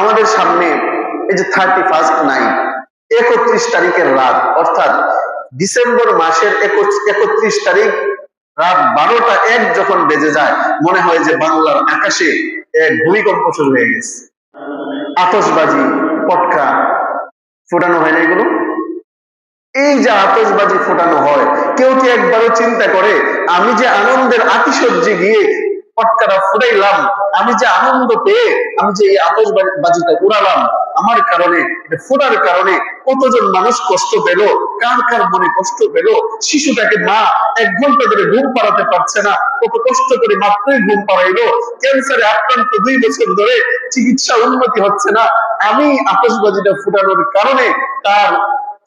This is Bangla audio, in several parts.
আমাদের সামনে এই যে থার্টি ফার্স্ট নাইট একত্রিশ তারিখের রাত, অর্থাৎ ডিসেম্বর মাসের একত্রিশ তারিখ রাত বারোটা এক যখন বেজে যায়, মনে হয় যে বাংলার আকাশে এক ভূমিকম্প শুরু হয়ে গেছে। আতসবাজি পটকা ফোটানো হয় না এগুলো? এই যে আতসবাজি ফোটানো হয়, কেউ কি একবারও চিন্তা করে, আমি যে আনন্দের আতিশয্যে গিয়ে পটকাটা ফুটাইলাম। আমি যে আনন্দ পেয়ে, আমি যে এই আতসবাজিটা উড়ালাম, আমার কারণে ফোটার কারণে কতজন মানুষ কষ্ট পেল, কার কার মনে কষ্ট পেল, শিশুটাকে মা এক ঘণ্টা ধরে ঘুম পাড়াতে পারছে না, কত কষ্ট করে মাত্রই ঘুম পাড়াইলো ক্যান্সারে আক্রান্ত দুই বছর ধরে চিকিৎসা উন্নতি হচ্ছে না। আমি আতসবাজিটা ফুটানোর কারণে তার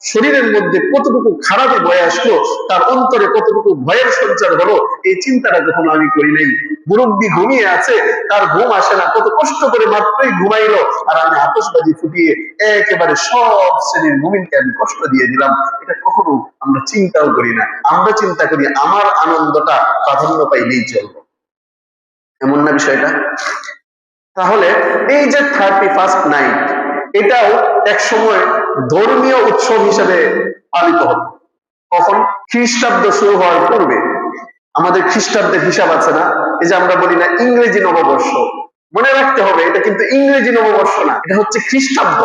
শরীরের মধ্যে কতটুকু খারাপে বয়ে আসলো, তার অন্তরে কতটুকু ভয়ের সঞ্চার হলো, এই চিন্তাটা যখন আমি করি নাই। মুরব্বী ঘুমিয়ে আছে, তার ঘুম আসে না, কত কষ্ট করে মাত্রই ঘুমাইলো, আর আমি আতসবাজি ফুটিয়ে একেবারে সব শ্রেণির মুমিনকে আমি কষ্ট দিয়ে দিলাম। এটা কখনো আমরা চিন্তাও করি না। আমরা চিন্তা করি, আমার আনন্দটা প্রাধান্য পাইলেই চলবো। এমন না বিষয়টা? তাহলে এই যে থার্টি ফার্স্ট নাইট এটাও এক সময় ধর্মীয় উৎসব হিসেবে পালিত হতো কখন? খ্রিস্টাব্দ শুরু হওয়ার পূর্বে। আমাদের খ্রিস্টাব্দের হিসাব আছে না? এই যে আমরা বলি না ইংরেজি নববর্ষ। মনে রাখতে হবে, এটা কিন্তু ইংরেজি নববর্ষ না, এটা হচ্ছে খ্রিস্টাব্দ।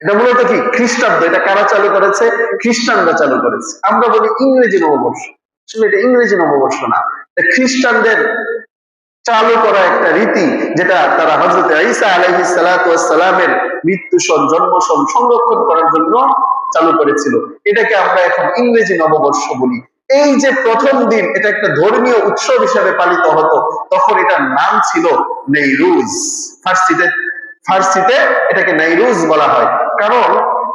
এটা মূলত কি? খ্রিস্টাব্দ। এটা কারা চালু করেছে? খ্রিস্টানরা চালু করেছে। আমরা বলি ইংরেজি নববর্ষ। আসলে এটা ইংরেজি নববর্ষ না। খ্রিস্টানদের চালু করা একটা রীতি, যেটা তারা হজরত ঈসা আলাইহি সালামের মৃত্যু সন, জন্ম সন সংরক্ষণ করার জন্য চালু করেছিল। এটাকে আমরা এখন ইংরেজি নববর্ষ বলি। এই যে প্রথম দিন, এটা একটা ধর্মীয় উৎসব হিসাবে পালিত হতো, তখন এটার নাম ছিল নেইরুজ। ফার্সিতে ফার্সিতে এটাকে নাইরুজ বলা হয়। কারণ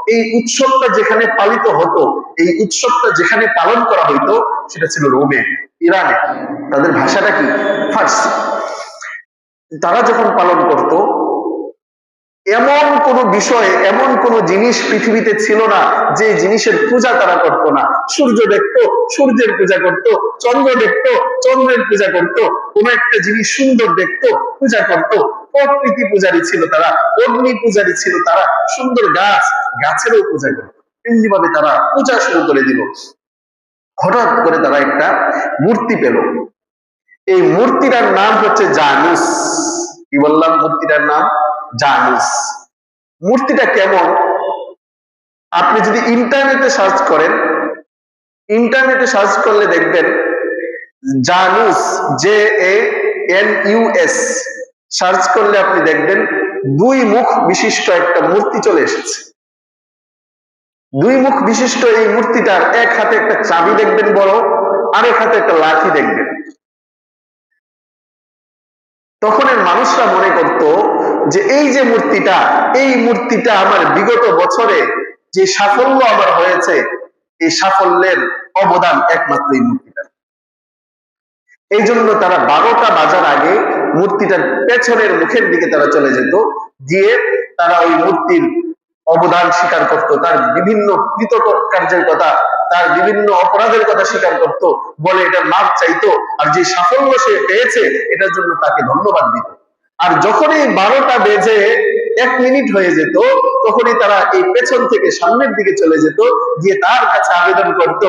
এই উৎসবটা যেখানে পালিত হতো, এই উৎসবটা যেখানে পালন করা হইতো, সেটা ছিল রোমে। ইরানে, তাদের ভাষাটা কি? ফার্সি। তারা যখন পালন করত, এমন কোন বিষয়ে, এমন কোন জিনিস পৃথিবীতে ছিল না, যে জিনিসের পূজা তারা করত না। সূর্য দেখতো, সূর্যের পূজা করত, চন্দ্র দেখতো, চন্দ্রের পূজা করত, কোন একটা জিনিস সুন্দর দেখতো, পূজা করত। প্রকৃতি পূজারী ছিল তারা, অগ্নি পূজারী ছিল তারা, সুন্দর গাছ, গাছেরও পূজা করত। এমনি ভাবে তারা পূজা শুরু করে দিল। হঠাৎ করে তারা একটা মূর্তি পেল। এই মূর্তিটার নাম হচ্ছে জানুস। কি বললাম? মূর্তিটার নাম জানুস। মূর্তিটা কেমন? আপনি যদি ইন্টারনেটে সার্চ করেন, ইন্টারনেটে সার্চ করলে দেখবেন Janus, J A N U S search করলে আপনি দেখবেন দুই মুখ বিশিষ্ট একটা মূর্তি চলে এসেছে। দুই মুখ বিশিষ্ট এই মূর্তিটার এক হাতে একটা চাবি দেখবেন বড়, আরেক হাতে একটা লাঠি দেখবেন। তখনের মানুষরা মনে করত যে এই যে মূর্তিটা, এই মূর্তিটা আমার বিগত বছরে যে সাফল্য আমার হয়েছে, এই সাফল্যের অবদান একমাত্র এই মূর্তিটা। এই জন্য তারা বারোটা বাজার আগে মূর্তিটার পেছনের মুখের দিকে তারা চলে যেত, গিয়ে তারা ওই মূর্তির অবদান স্বীকার করত, তার বিভিন্ন কৃত কার্যের কথা, তার বিভিন্ন অপরাধের কথা স্বীকার করত, বলে এটার মাপ চাইতো, আর যে সাফল্য সে পেয়েছে, এটার জন্য তাকে ধন্যবাদ দিত। আর যখনই বারোটা বেজে এক মিনিট হয়ে যেত, তখনই তারা এই পেছন থেকে সামনের দিকে চলে যেত, গিয়ে তার কাছে আবেদন করত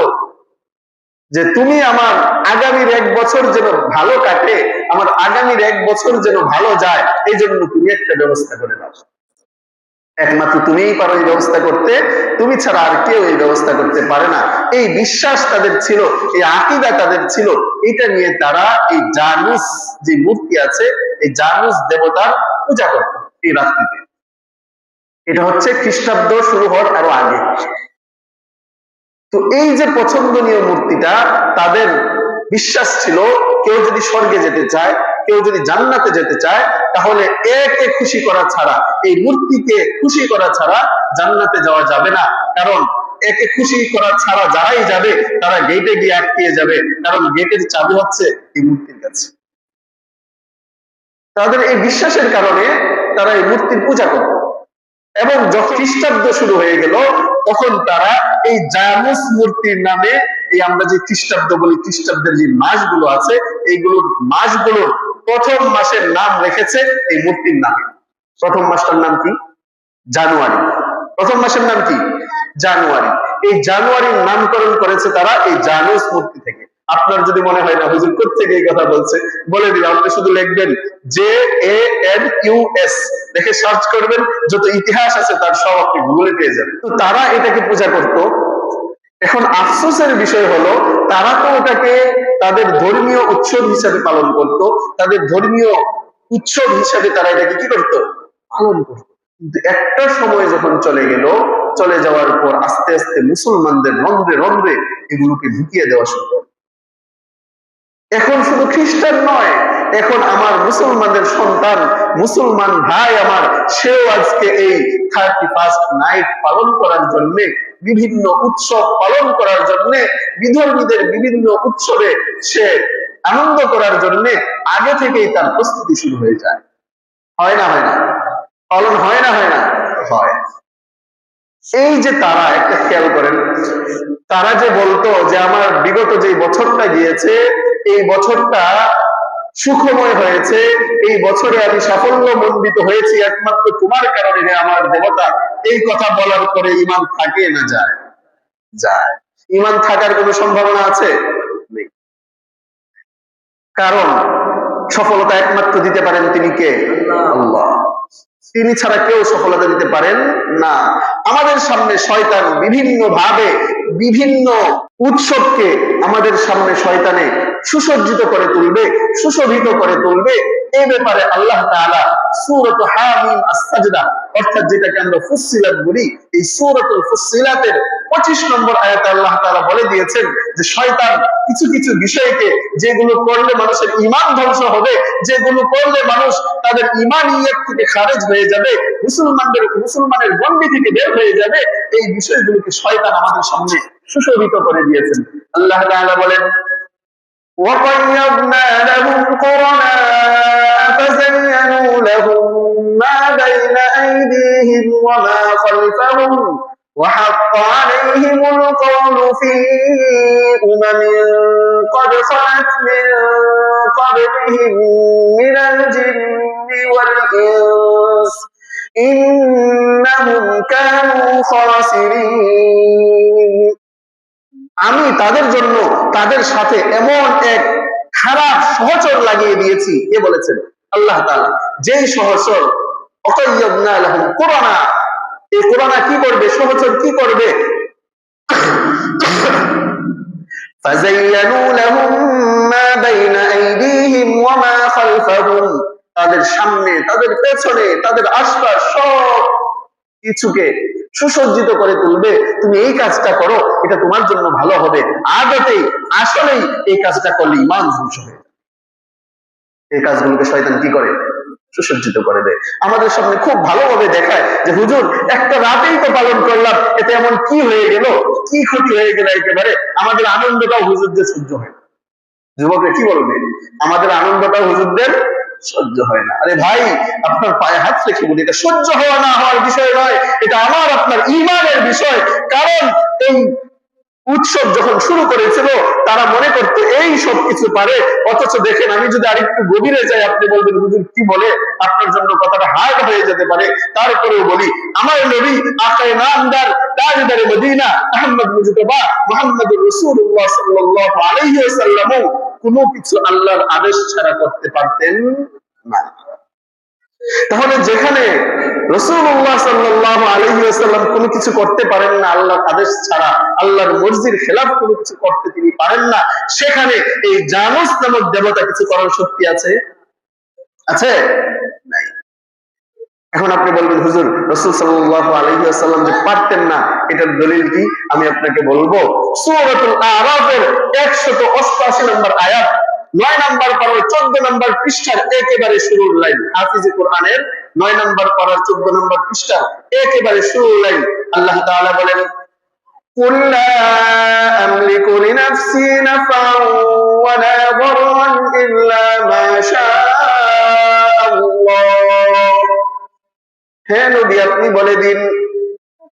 যে, তুমি আমার আগামীর এক বছর যেন ভালো কাটে, আমার আগামীর এক বছর যেন ভালো যায়, এই জন্য তুমি একটা ব্যবস্থা করে দাও। একমাত্র তুমিই পারো এই ব্যবস্থা করতে। তুমি ছাড়া আর কেউ এই ব্যবস্থা করতে পারে না। এই বিশ্বাস তাদের ছিল, এই আকিদা তাদের ছিল। এটা নিয়ে তারা এই জানুস যে মূর্তি আছে, এই জানুস দেবতার পূজা করত এই রাত্রিতে। এটা হচ্ছে খ্রিস্টাব্দ শুরু হওয়ার আরও আগে। তো এই যে পছন্দনীয় মূর্তিটা, তাদের বিশ্বাস ছিল, কেউ যদি স্বর্গে যেতে চায়, কেউ যদি জান্নাতে যেতে চায়, তাহলে একে খুশি করা ছাড়া, এই মূর্তিকে খুশি করা ছাড়া জান্নাতে যাওয়া যাবে না। কারণ একে খুশি করা ছাড়া যারাই যাবে, তারা গেটে গিয়ে আটকিয়ে যাবে। কারণ গেটের চাবি হচ্ছে এই মূর্তির কাছে। তাদের এই বিশ্বাসের কারণে তারা এই মূর্তির পূজা করত। এবং যখন খ্রিস্টাব্দ শুরু হয়ে গেল, তখন তারা এই জানুস মূর্তির নামে এই আমরা যে খ্রিস্টাব্দ বলি, খ্রিস্টাব্দের যে মাসগুলো আছে, এইগুলোর মাসগুলোর প্রথম মাসের নাম রেখেছে এই মূর্তির নামে। প্রথম মাসটার নাম কি? জানুয়ারি। প্রথম মাসের নাম কি? জানুয়ারি। এই জানুয়ারির নামকরণ করেছে তারা এই জানুস মূর্তি থেকে। আপনার যদি মনে হয় না, হুজুর থেকে এই কথা বলছে, বলে দিলাম, আপনি শুধু লিখবেন, J A N U S. দেখে সার্চ করবেন, যত ইতিহাস আছে তার সব আপনি গুগলে পেয়ে যাবেন। তো তারা এটাকে পূজা করত এখন আফসোসের বিষয় হলো, তারা তো ওটাকে তাদের ধর্মীয় উৎসব হিসাবে পালন করত, তাদের ধর্মীয় উৎসব হিসাবে তারা এটাকে কি করত? পালন করত। একটা সময় যখন চলে গেল, চলে যাওয়ার পর আস্তে আস্তে মুসলমানদের রন্ধ্রে রন্ধ্রে এগুলোকে ঢুকিয়ে দেওয়া শুরু এখন শুধু খ্রিস্টান নয়, এখন আমার মুসলমানদের সন্তান, মুসলমান ভাই আমার, সেও আজকে এই থার্টি ফার্স্ট নাইট পালন করার জন্য বিভিন্ন উৎসব পালন করার জন্য, বিধর্মীদের বিভিন্ন উৎসবে সে আনন্দ করার জন্য আগে থেকেই তার প্রস্তুতি শুরু হয়ে যায়। হয় না হয় না? পালন হয় না হয় না? হয়। এই যে তারা, একটা খেয়াল করেন, তারা যে বলতো যে আমার বিগত যে বছরটা গিয়েছে, এই বছরটা সুখময় হয়েছে। এই বছরে আমি সাফল্য মন্ডিত হয়েছি, একমাত্র তোমার কারণে হে আমার দেবতা। এই কথা বলার পরে ইমান থাকে না যায়? যায়। ইমান থাকার কোনো সম্ভাবনা আছে? কারণ সফলতা একমাত্র দিতে পারেন তিনি কে? আল্লাহ। তিনি ছাড়া কেউ সফলতা দিতে পারেন না। আমাদের সামনে শয়তান বিভিন্ন ভাবে বিভিন্ন উৎসবকে আমাদের সামনে শয়তানে সুসজ্জিত করে তুলবে সুশোভিত করে তুলবে। এই ব্যাপারে আল্লাহ হামিম অর্থাৎ যেটাকে আমরা বলি, এই সূরাতুল ফুসসিলাতের 25 নম্বর আল্লাহ বলে দিয়েছেন যে শয়তান কিছু কিছু বিষয়কে যেগুলো করলে মানুষের ঈমান ধ্বংস হবে, যেগুলো করলে মানুষ তাদের ইমান ঈমানিয়ত থেকে খারেজ হয়ে যাবে, মুসলমানদের, মুসলমানের গণ্ডি থেকে বের হয়ে যাবে, এই বিষয়গুলোকে শয়তান আমাদের সামনে সুশোভিত করে দিয়েছেন। আল্লাহ তাআলা বলেন وقيضنا لهم قرناء فزينوا لهم ما بين أيديهم وما خلفهم وحق عليهم القول في أمم قد خلت من قبلهم من الجن والإنس إنهم كانوا خاسرين. আমি তাদের জন্য তাদের সাথে এমন এক খারাপ সহচর লাগিয়ে দিয়েছি, এ বলেছেন আল্লাহ তালা যেই সহচর করোনা এই করোনা কি করবে, সহচর কি করবে? তাদের সামনে, তাদের পেছনে, তাদের আশপাশ সব কিছুকে সুসজ্জিত করে তুলবে। তুমি এই কাজটা করো, এটা তোমার জন্য ভালো হবে। আদতেই, আসলেই এই কাজটা করলে ইমান ধ্বংস যাবে। এই কাজগুলোকে শয়তান কি করে? সুসজ্জিত করে দেয়। আমাদের সামনে খুব ভালোভাবে দেখায় যে, হুজুর, একটা রাতেই তো পালন করলাম, এতে এমন কি হয়ে গেল? কি ক্ষতি হয়ে গেল একেবারে? আমাদের আনন্দটাও হুজুরদের সহ্য হয়। যুবকরা কি বলবে? আমাদের আনন্দটাও হুজুরদের সহ্য হয় না। আরে ভাই, আপনার পায়ে হাত রেখে বলি, এটা সহ্য হওয়া না হওয়ার বিষয় নয়, এটা আমার, আপনার ইমানের বিষয়। কারণ এই উৎসব যখন শুরু করেছিল, তারা মনে করতে এই সব কিছু পারে, অথচ দেখেন, আমি যদি আরেকটু গভীরে যাই, আপনি বলবেন, হুজুর, কি বলে? আপনার জন্য কথাটা হার্ড হয়ে যেতে পারে। তারপরেও বলি, আমার নবী আকায় নামদার, তাজদারে মদিনা, আহমদ মুজতবা, মুহাম্মদুর রাসূলুল্লাহ সাল্লাল্লাহু আলাইহি কোনো কিছু আল্লাহর আদেশ ছাড়া করতে পারতেন না তাহলে যেখানে রসুল্লাহ সাল্লাহ আলহিউসাল্লাম কোনো কিছু করতে পারেন না আল্লাহর আদেশ ছাড়া, আল্লাহর মর্জির খেলাফ কোনো কিছু করতে তিনি পারেন না, সেখানে এই জানুস নামক দেবতা কিছু করার শক্তি আছে? আছে? নাই। এখন আপনি বলবেন, হুজুর, রসুল সাল্লাহ আলহিউসাল্লাম যে পারতেন না, এটার দলিল কি? আমি আপনাকে বলব, সূরাতুল আরাফের একশত অষ্টআশি নম্বর আয়াত। নয় নাম্বার পড়ার চোদ্দ নম্বর পৃষ্ঠার একেবারে শুরুর লাইন হাফিজে কোরআনের নয় নাম্বার পড়ার চোদ্দ নম্বর পৃষ্ঠার একেবারে শুরুর লাইন আল্লাহ তাআলা বলেন قل لا أملك لنفسي نفعا ولا ضرا إلا ما شاء الله হে নবী আপনি বলে দিন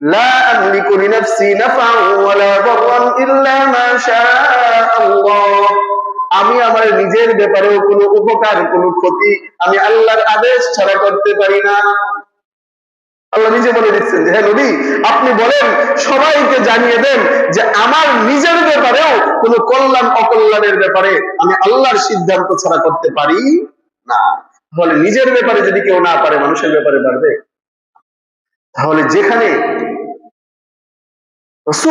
لا أملك لنفسي نفعا ولا ضرا إلا ما شاء الله আমি আমার নিজের ব্যাপারেও কোনো উপকার, কোনো ক্ষতি আমি আল্লাহর আদেশ ছাড়া করতে পারি না। আল্লাহ নিজে বলে দিচ্ছেন যে হ্যাঁ নবী, আপনি বলেন, সবাইকে জানিয়ে দেন যে আমার নিজের ব্যাপারেও কোন কল্যাণ, অকল্যাণের ব্যাপারে আমি আল্লাহর সিদ্ধান্ত ছাড়া করতে পারি না। তাহলে নিজের ব্যাপারে যদি কেউ না পারে, মানুষের ব্যাপারে পারবে? তাহলে যেখানে তাহলে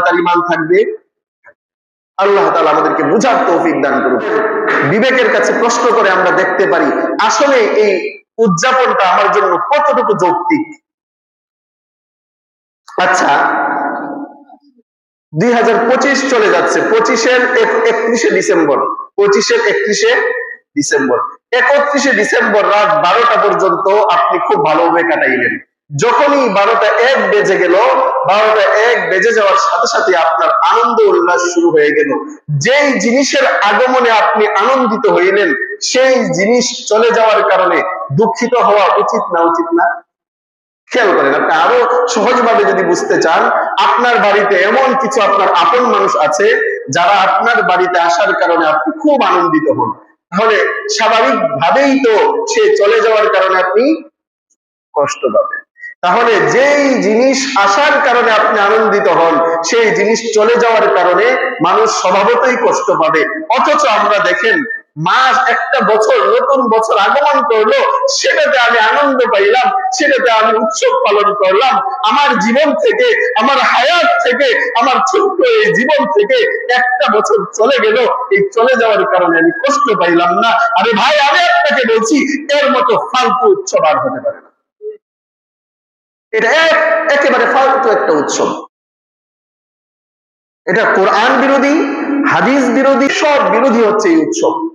তার ইমান থাকবে। আল্লাহ তাআলা আমাদেরকে বুঝার তৌফিক দান বিবেকের কাছে প্রশ্ন করে আমরা দেখতে পারি, আসলে এই উদযাপনটা আমার জন্য কতটুকু যৌক্তিক? আচ্ছা দুই চলে যাচ্ছে, পঁচিশের একত্রিশে ডিসেম্বর, পঁচিশের একত্রিশে ডিসেম্বর। একত্রিশে ডিসেম্বর রাত বারোটা পর্যন্ত আপনি খুব ভালোভাবে কাটাইলেন। যখনই বারোটা এক বেজে গেল, বারোটা এক বেজে যাওয়ার সাথে সাথে আপনার আনন্দ উল্লাস শুরু হয়ে গেল। যেই জিনিসের আগমনে আপনি আনন্দিত হইলেন, সেই জিনিস চলে যাওয়ার কারণে দুঃখিত হওয়া উচিত না উচিত না? খেয়াল করেন, আপনি আরও সহজভাবে যদি বুঝতে চান, আপনার বাড়িতে এমন কিছু আপনার আপন মানুষ আছে, যারা আপনার বাড়িতে আসার কারণে আপনি খুব আনন্দিত হন। তাহলে স্বাভাবিক ভাবেই তো সে চলে যাওয়ার কারণে আপনি কষ্ট পাবেন। তাহলে যেই জিনিস আসার কারণে আপনি আনন্দিত হন, সেই জিনিস চলে যাওয়ার কারণে মানুষ স্বভাবতই কষ্ট পাবে। অথচ আমরা দেখেন মাস একটা বছর, নতুন বছর আগমন করল, সেটাতে আমি আনন্দ পাইলাম, সেটাতে আমি উৎসব পালন করলাম। আমার জীবন থেকে, আমার হায়াত থেকে, আমার ছোট্ট এই জীবন থেকে একটা বছর চলে গেল। এই চলে যাওয়ার কারণে আমি কষ্ট পাইলাম না। আরে ভাই, আমি আপনাকে বলছি, এর মতো ফালতু উৎসব আর হতে পারে না। এটা একেবারে ফালতু একটা উৎসব। এটা কোরআন বিরোধী, হাদিস বিরোধী, সব বিরোধী হচ্ছে এই উৎসব।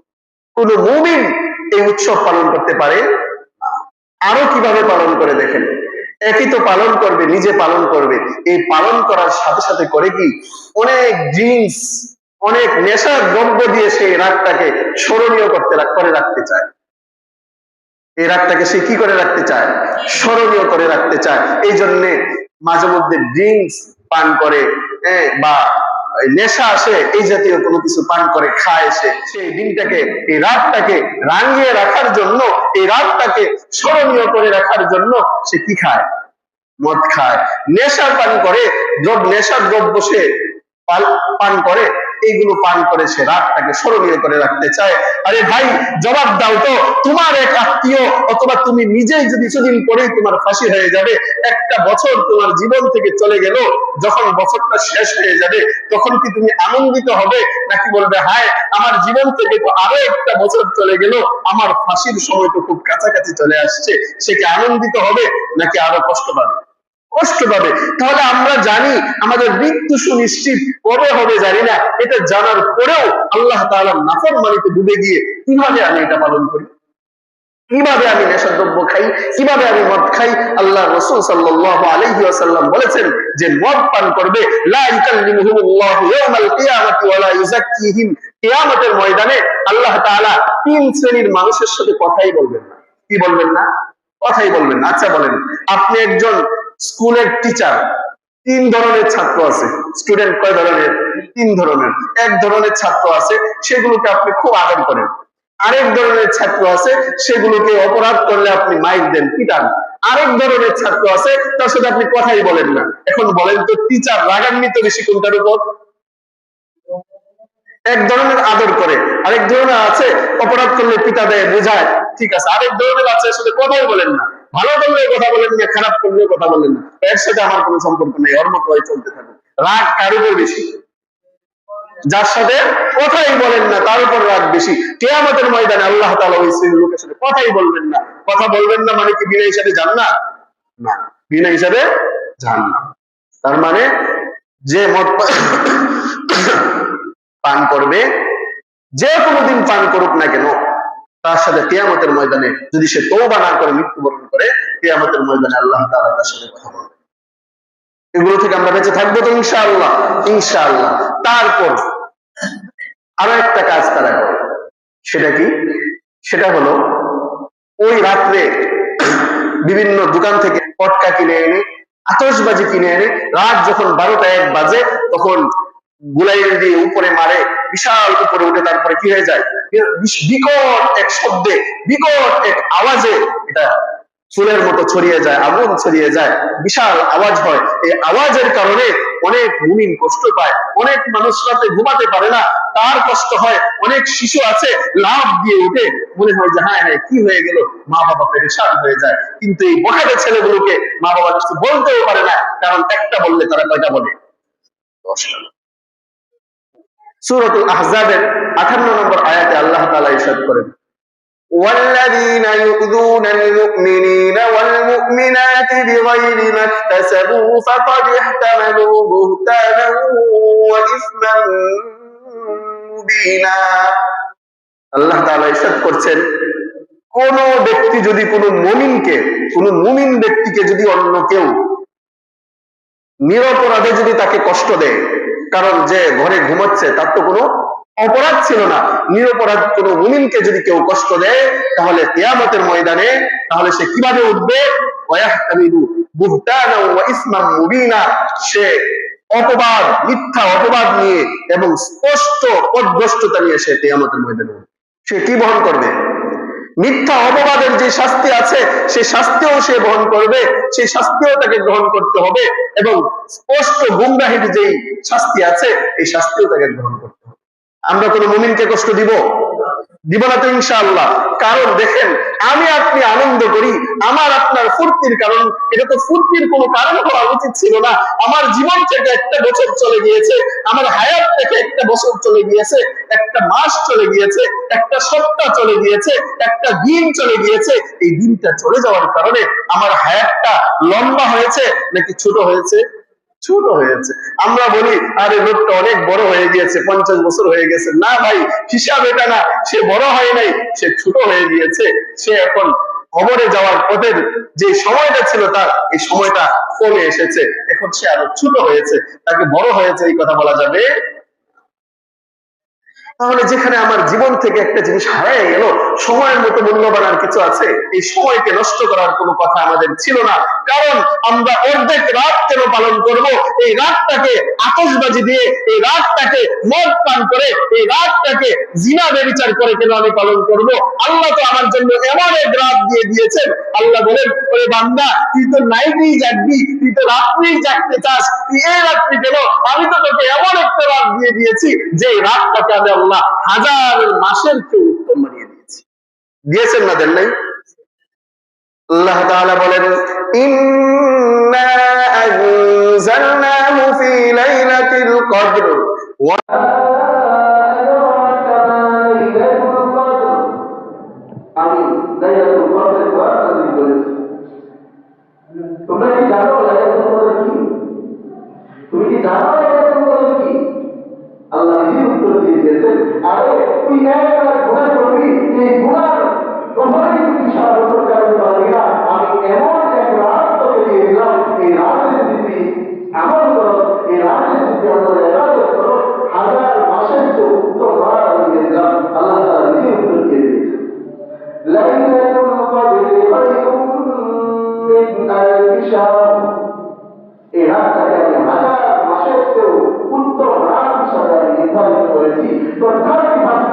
কোন মুমিন এই উৎসব পালন করতে পারে? আরও কীভাবে পালন করে দেখেন? একই তো পালন করবে, নিজে পালন করবে। এই পালন করার সাথে সাথে করে কি? অনেক জিনিস, অনেক নেশা দ্রব্য দিয়ে সেই রাগটাকে স্মরণীয় করতে করে রাখতে চায়। এই রাগটাকে সে কি করে রাখতে চায়? স্মরণীয় করে রাখতে চায়। এই জন্যে মাঝে মধ্যে ড্রিঙ্কস পান করে বা নেশা আসে, এই জাতীয় কোনো কিছু পান করে, খায় সে, সেই দিনটাকে, এই রাতটাকে রাঙিয়ে রাখার জন্য, এই রাতটাকে স্মরণীয় করে রাখার জন্য সে কি খায়? মদ খায়। নেশা পান করে নেশার দ্রব্য সে পান করে এইগুলো পান করে সে রাতটাকে স্মরণীয় করে রাখতে চায়। আরে ভাই, জবাব দাও তো। তোমার এক আত্মীয় অথবা তুমি নিজেই যদি কিছুদিন পরেই তোমার ফাঁসি হয়ে যাবে, একটা বছর তোমার জীবন থেকে চলে গেল, যখন বছরটা শেষ হয়ে যাবে, তখন কি তুমি আনন্দিত হবে? নাকি বলবে, হায়, আমার জীবন থেকে তো আরও একটা বছর চলে গেল, আমার ফাঁসির সময় তো খুব কাছাকাছি চলে আসছে, সে কি আনন্দিত হবে নাকি আরও কষ্ট পাবে? কষ্ট পাবে তাহলে আমরা জানি আমাদের মৃত্যু সুনিশ্চিত কবে হবে জানি না। এটা জানার পরেও আল্লাহ তাআলা নাফরমানিতে ডুবে গিয়ে কীভাবে আমি এটা পালন করি? কীভাবে আমি নেশাদ্রব্য খাই? কীভাবে আমি মদ খাই? আল্লাহ রসুল সাল্লাহ আলহি আসাল্লাম বলেছেন যে মদ পান করবে। কিয়ামতের ময়দানে আল্লাহ তাআলা তিন শ্রেণির মানুষের সাথে কথাই বলবেন না। কি বলবেন না? কথাই বলবেন আচ্ছা বলেন, আপনি একজন স্কুলের টিচার তিন ধরনের ছাত্র আছে। স্টুডেন্ট কয় ধরনের? তিন ধরনের। এক ধরনের ছাত্র আছে, সেগুলোকে আপনি খুব আদর করেন। আরেক ধরনের ছাত্র আছে, সেগুলোকে অপরাধ করলে আপনি মাইক দেন, পিটান। আরেক ধরনের ছাত্র আছে, তার সাথে আপনি কথাই বলেন না। এখন বলেন তো টিচার রাগান্বিত বেশি কোনটার উপর? এক ধরনের আদর করে। আরেক ধরনের আছে, অপরাধ করলে পিতা দেয়, বোঝায়। ঠিক আছে, আরেক ধরনের আছে সাথে কথাই বলেন না। ভালো করলে কথা বলেন না, খারাপ করলে কথা বলেন না। এর সাথে আমার কোনো সম্পর্ক নেই ওর মতো চলতে থাকুক। রাগ কার উপর বেশি? যার সাথে কথাই বলেন না, তার উপর রাগ বেশি। কেয়ামতের ময়দানে আল্লাহ তালা ওই শ্রেণির লোকের সাথে কথাই বলবেন না। কথা বলবেন না মানে কি বিনা হিসাবে যান না না বিনা হিসাবে যান না তার মানে যে মত পান করবে, যে কোনো দিন পান করুক না কেন তার সাথে কেয়ামতের ময়দানে যদি সে তৌবা না করে, মৃত্যুবরণ করে, কেয়ামতের ময়দানে আল্লাহ তার সাথে কথা বলবে এগুলো থেকে আমরা বেঁচে থাকব তো ইনশাআল্লাহ ইনশাআল্লাহ। তারপর আরও একটা কাজ তারা করে। সেটা কি? সেটা হলো, ওই রাত্রে বিভিন্ন দোকান থেকে পটকা কিনে এনে আতসবাজি কিনে এনে, রাত যখন বারোটা এক বাজে, তখন গুলাইল দিয়ে উপরে মারে বিশাল উপরে উঠে তারপরে কি হয়ে যায়? বিকট এক শব্দে, বিকট এক আওয়াজে এটা ফুলের মতো ছড়িয়ে যায়, আগুন ছড়িয়ে যায়। বিশাল আওয়াজ হয়। এই আওয়াজের কারণে অনেক মুমিন কষ্ট পায়। অনেক মানুষ রাতে ঘুমাতে পারে না। তার কষ্ট হয়। অনেক শিশু আছে লাভ দিয়ে উঠে মনে হয় যে হ্যাঁ হ্যাঁ কি হয়ে গেল? মা বাবা পেরেশান হয়ে যায়। কিন্তু এই বখাটে ছেলেগুলোকে মা বাবা কিছু বলতেও পারে না। কারণ একটা বললে তারা কয়টা বলে? দশটা সূরাতুল আহজাবের 58 নম্বর আয়াতে আল্লাহ তাআলা ইরশাদ করেন والذين يؤذون المؤمنين والمؤمنات بغير ما اكتسبوا فقد احتملوا بهتانا وإثما مبينا আল্লাহ তাআলা ইরশাদ করছেন কোন ব্যক্তি যদি কোনো মুমিনকে কোন মুমিন ব্যক্তিকে যদি অন্য কেউ নিরপরাধে যদি তাকে কষ্ট দেয় কারণ যে ঘরে ঘুমাচ্ছে, তার তো কোনো অপরাধ ছিল না। নিরপরাধ কোনো মুমিনকে যদি কেউ কষ্ট দেয়, তাহলে কিয়ামতের ময়দানে, তাহলে সে কীভাবে উঠবে? সে অপবাদ, মিথ্যা অপবাদ নিয়ে এবং স্পষ্ট পদভ্রষ্টতা নিয়ে সে কিয়ামতের ময়দানে। সে কি বহন করবে? মিথ্যা অপবাদের যে শাস্তি আছে, সে শাস্তিও সে বহন করবে সেই শাস্তিও তাকে গ্রহণ করতে হবে এবং স্পষ্ট গুমরাহির যেই শাস্তি আছে, এই শাস্তিও তাকে গ্রহণ করতে হবে। আমরা কোনো মুমিনকে কষ্ট দিব? দিব না তো ইনশাআল্লাহ। কারণ দেখেন আমি আপনি আনন্দ করি। আমার আপনার ফুর্তির কারণ। এটা তো ফুর্তির কোনো কারণ হওয়া উচিত ছিল না। আমার জীবন থেকে একটা বছর চলে গিয়েছে। আমার হায়াত থেকে একটা বছর চলে গিয়েছে। একটা মাস চলে গিয়েছে। একটা সপ্তাহ চলে গিয়েছে। একটা দিন চলে গিয়েছে। এই দিনটা চলে যাওয়ার কারণে আমার হায়াতটা লম্বা হয়েছে নাকি ছোট হয়েছে? ছোট হয়েছে। আমরা বলি, আরে, লোকটা অনেক বড় হয়ে গিয়েছে, পঞ্চাশ বছর হয়ে গেছে। না ভাই, হিসাব এটা না। সে বড় হয় নাই, সে ছোট হয়ে গিয়েছে। সে এখন কবরে যাওয়ার পথের যে সময়টা ছিল তার, এই সময়টা কমে এসেছে। এখন সে আরও ছোট হয়েছে, তাকে বড় হয়েছে, এই কথা বলা যাবে। তাহলে যেখানে আমার জীবন থেকে একটা জিনিস হারিয়ে গেল, সময়ের মতো মূল্যবান আর কিছু আছে? এই সময়কে নষ্ট করার কোনো কথা আমাদের ছিল না। কারণ আমরা অর্ধেক রাত কেন পালন করব? এই রাতটাকে আতশবাজি দিয়ে, এই রাতটাকে মদ পান করে, এই রাতটাকে জিনা বেবিচার করে কেন আমি পালন করব? আল্লাহ তো আমার জন্য এমন এক রাত দিয়ে দিয়েছেন। আল্লাহ বলেন, ওরে বান্দা, তুই তো নাইটেই জাগবি, তুই তো রাত্রেই জাগতে চাস, তুই এই রাত্রি কেন? আমি তো তোকে এমন একটা রাত দিয়ে দিয়েছি যে রাতটাকে আমি আল্লাহ হাজার মাসের চেয়ে উত্তম বানিয়ে দিয়েছি। দিয়েছেন না দেন নাই? আল্লাহ তাআলা বলেন ইন্না আনজালনাহু ফি লাইলাতিল কদর। ওয়া তোমরা কি জানো লাইলাতুল কদর কি? তুমি কি জানো নিজে উত্তর দিয়ে দিয়েছেন আরে তুই এক রাত গুনাহ করেছি তো থার্টি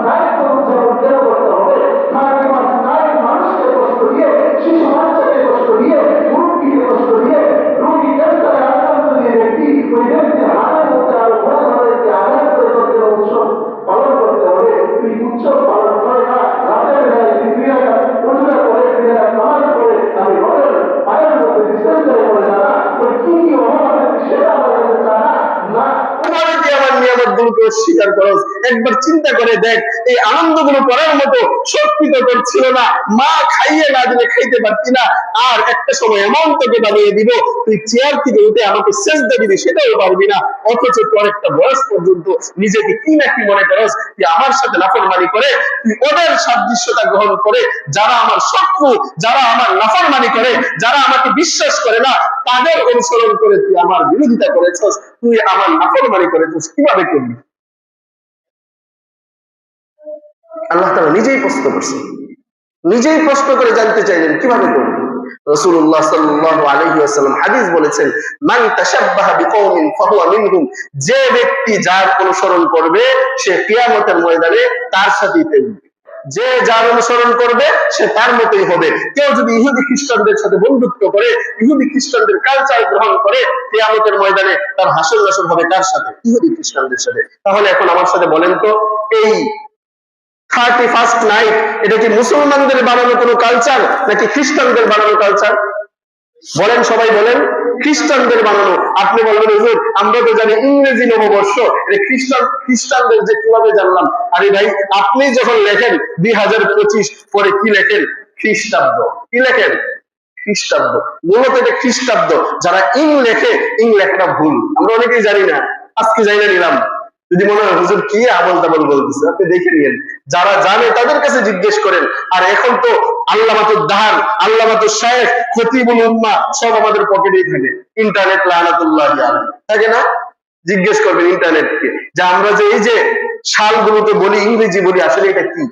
একবার চিন্তা করে দেখ, এই আনন্দগুলো করার মতো শক্তি তো তোর ছিল না। মা খাইয়ে না দিলে খাইতে পারতি না। আর একটা সময় এমন তোকে বানিয়ে দিব, তুই চেয়ার থেকে উঠে আমাকে সেজদা দিবি, সেটাও পারবি না। অথচ তোর একটা বয়স পর্যন্ত নিজেকে কি না কি মনে করস, তুই আমার সাথে নাফরমানি করে, তুই ওদের সাদৃশ্যতা গ্রহণ করে, যারা আমার শত্রু, যারা আমার নাফরমানি করে, যারা আমাকে বিশ্বাস করে না, তাদের অনুসরণ করে তুই আমার বিরোধিতা করেছস, তুই আমার নাফরমানি করেছস। কীভাবে করবি? আল্লাহ তাআলা নিজেই প্রশ্ন করছেন নিজেই প্রশ্ন করে জানতে চাইলেন, কীভাবে করবি? রাসূলুল্লাহ সাল্লাল্লাহু আলাইহি ওয়াসাল্লাম হাদিস বলেছেন তাশাব্বাহা বিকওমিন ফাহুয়া মিনহুম যে ব্যক্তি যার অনুসরণ করবে, সে কিয়ামতের ময়দানে তার সাথেই থাকবে। যে যার অনুসরণ করবে, সে তার মতোই হবে। কেউ যদি ইহুদি খ্রিস্টানদের সাথে বন্ধুত্ব করে, ইহুদি খ্রিস্টানদের কালচার গ্রহণ করে, কিয়ামতের ময়দানে তার হাসল নাসল হবে তার সাথে, ইহুদি খ্রিস্টানদের সাথে। তাহলে এখন আমার সাথে বলেন তো, এই থার্টি ফার্স্ট নাইট এটা কি মুসলমানদের বানানো কোনো কালচার নাকি খ্রিস্টানদের বানানো কালচার বলেন সবাই বলেন, খ্রিস্টানদের বানানো। আপনি বলবেন, হুজুর, আমরা তো জানি ইংরেজি নববর্ষ, এটা খ্রিস্টান, খ্রিস্টানদের যে কীভাবে জানলাম? আরে ভাই, আপনি যখন লেখেন দুই হাজার পঁচিশ, পরে কি লেখেন? খ্রিস্টাব্দ। কি লেখেন? খ্রিস্টাব্দ। মূলত এটা খ্রিস্টাব্দ। যারা ইং লেখে, ইং লেখাটা ভুল। আমরা অনেকেই জানি না। আজকে জানি না নিলাম। যদি মনে হয়, হুজুর, কি আবল তাবল বলতেছে? আপনি দেখে নিয়েন। যারা জানে, তাদের কাছে জিজ্ঞেস করেন। আর এখন তো আল্লাহ মাতুর দাহান আল্লাহ মাতুর শায়েখ, খতিবুল উম্মা সব আমাদের পকেটেই থাকে। ইন্টারনেট লানাতুল্লাহ থাকে না? জিজ্ঞেস করবেন ইন্টারনেটকে। যে আমরা যে এই যে সালগুলোতে বলি, ইংরেজি বলি, আসলে এটা কি?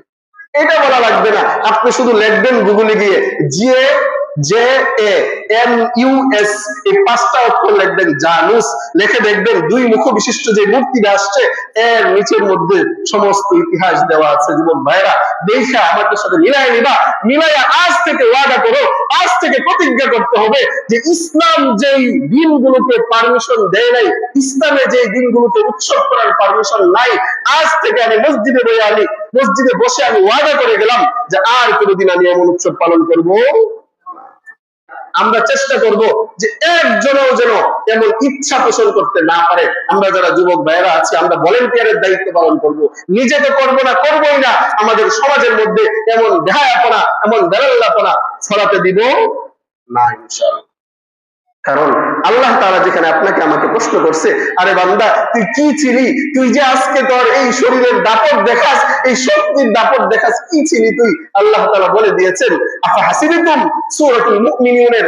এটা বলা লাগবে না। আপনি শুধু লিখবেন গুগলে গিয়ে, J A M U S এই পাঁচটা অক্ষর লিখবেন, জানুস, লিখে দেখবেন দুই মুখ বিশিষ্ট যে মূর্তিটা আসছে, এর নিচের মধ্যে সমস্ত ইতিহাস দেওয়া আছে। যুবক ভাইরা দেখা আমাদের সাথে মিলাই নিবা, মিলাইয়া আজ থেকে ওয়াদা করো, আজ থেকে প্রতিজ্ঞা করতে হবে যে ইসলাম যেই দিনগুলোকে পারমিশন দেয় নাই, ইসলামে যেই দিনগুলোকে উৎসব করার পারমিশন নাই, আজ থেকে আমি মসজিদে বসে আমি মসজিদে বসে আমি ওয়াদা করে গেলাম যে আর কোনোদিন আমি এমন উৎসব পালন করব। আমরা চেষ্টা করব যে একজনও যেন এমন ইচ্ছা পোষণ করতে না পারে। আমরা যারা যুবক ভাইয়েরা আছি, আমরা ভলেন্টিয়ারের দায়িত্ব পালন করব। নিজে তো করব না, করবোই না। আমাদের সমাজের মধ্যে এমন দেহায়াপনা এমন বেড়াল্লাপনা ছড়াতে দিব না ইনশাআল্লাহ। কারণ আল্লাহ তারা যেখানে আপনাকে আমাকে প্রশ্ন করছে, আরে বান্দা, তুই কি চিনি? তুই যে আজকে তোর এই শরীরের দাপট দেখাস, এই শক্তির দাপট দেখাস, কি চিনি তুই? আল্লাহ তারা বলে দিয়েছেন, আফা হাসিবিতুম সুরাতুল মুমিনুনের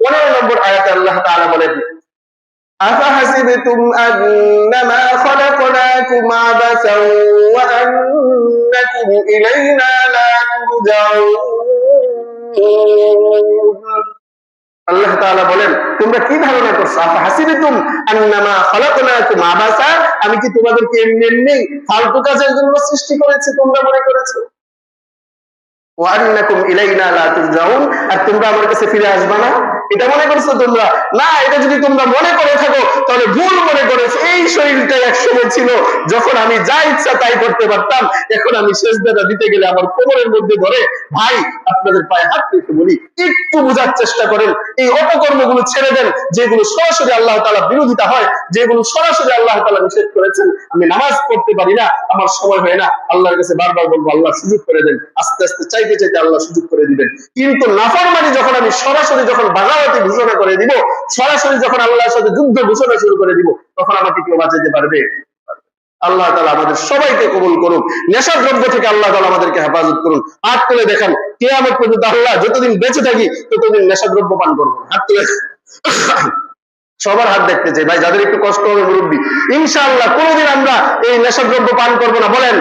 পনেরো নম্বর আয়াত আল্লাহ তারা বলে আফা হাসিবিতুম আন্নামা খলাকনাকুম আবাসাও ওয়া আন্নাকুম ইলাইনা লা তুরজাউন। আল্লাহ তাআলা বলেন, তোমরা কি ধারণা করছ? হাসিবিতুম আন্নামা খালাকনাকুম আবাসা? আমি কি তোমাদেরকে এমনি এমনি ফালতু কাজের জন্য সৃষ্টি করেছি, তোমরা মনে করেছ? ওয়া আন্নাকুম ইলাইনা লা তুরজাউন। আর তোমরা আমার কাছে ফিরে আসবে না? এটা মনে করছ তোমরা? না, এটা যদি তোমরা মনে করে থাকো, তাহলে ভুল মনে করেছ এই শরীরটা একসময় ছিল। যখন আমি যা ইচ্ছা তাই করতে পারতাম, এখন আমি শেষদাটা দিতে গেলে আমার কোমরের মধ্যে ধরে, ভাই, আপনাদের পায়ে হাত রেখে বলি, একটু বোঝার চেষ্টা করেন। এই অপকর্মগুলো ছেড়ে দেন, যেগুলো সরাসরি আল্লাহ তালা বিরোধিতা হয়, যেগুলো সরাসরি আল্লাহ তাআলা নিষেধ করেছেন, আমি নামাজ পড়তে পারি না, আমার সময় হয় না। আল্লাহর কাছে বারবার বলব, আল্লাহ সুযোগ করে দেন। আস্তে আস্তে, চাইতে চাইতে আল্লাহ সুযোগ করে দিবেন। কিন্তু নাফরমানি যখন আমি সরাসরি যখন বাগাওয়াতি ঘোষণা করে দিব। সরাসরি যখন আল্লাহর সাথে যুদ্ধ ঘোষণা শুরু করে দিব, তখন আমাকে কেউ বাঁচাতে পারবে? আল্লাহ তালা আমাদের সবাইকে কবুল করুন নেশা দ্রব্য থেকে আল্লাহ তালা আমাদেরকে হেফাজত করুন। হাত তুলে দেখেন কে আমার পর্যন্ত আল্লাহ যতদিন বেঁচে থাকি, ততদিন নেশা দ্রব্য পান করব। হাত তুলে সবার হাত দেখতে চাই। ভাই, যাদের একটু কষ্ট হবে, মুরব্বী, ইনশাআল্লাহ কোনোদিন আমরা এই নেশা দ্রব্য পান করব না। বলেন,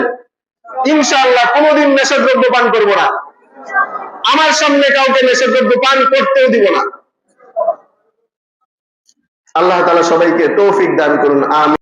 ইনশাআল্লাহ কোনোদিন নেশা দ্রব্য পান করব না। আমার সামনে কাউকে নেশা দ্রব্য পান করতেও দিব না। আল্লাহ তালা সবাইকে তৌফিক দান করুন আমি